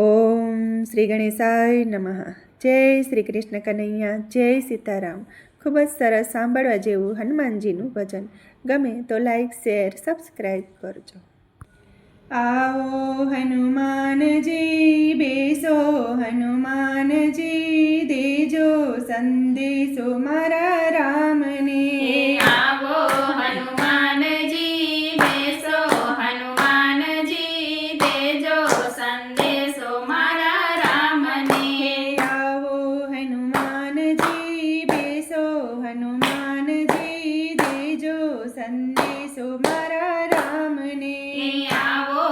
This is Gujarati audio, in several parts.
ઓમ શ્રી ગણેશાય નમઃ. જય શ્રી કૃષ્ણ કનૈયા, જય સીતારામ. ખૂબ જ સરસ સાંભળવા જેવું હનુમાનજીનું ભજન. ગમે તો લાઈક શેર સબસ્ક્રાઈબ કરજો. આવો હનુમાનજી, બેસો હનુમાનજી, દેજો સંદેશો મારા રામને. સંદેશો મારા રામને આવો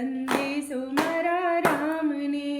સંદેશો મારા રામને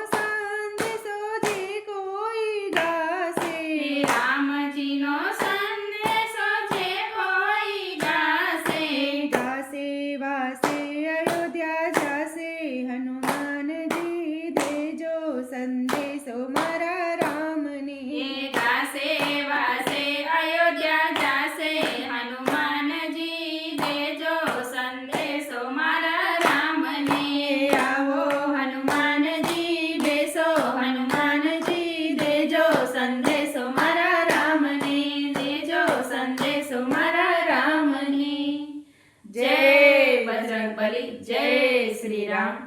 સંદેશો મારા રામને. દેજો સંદેશો મારા રામને. જય બજરંગબલી જય શ્રી રામ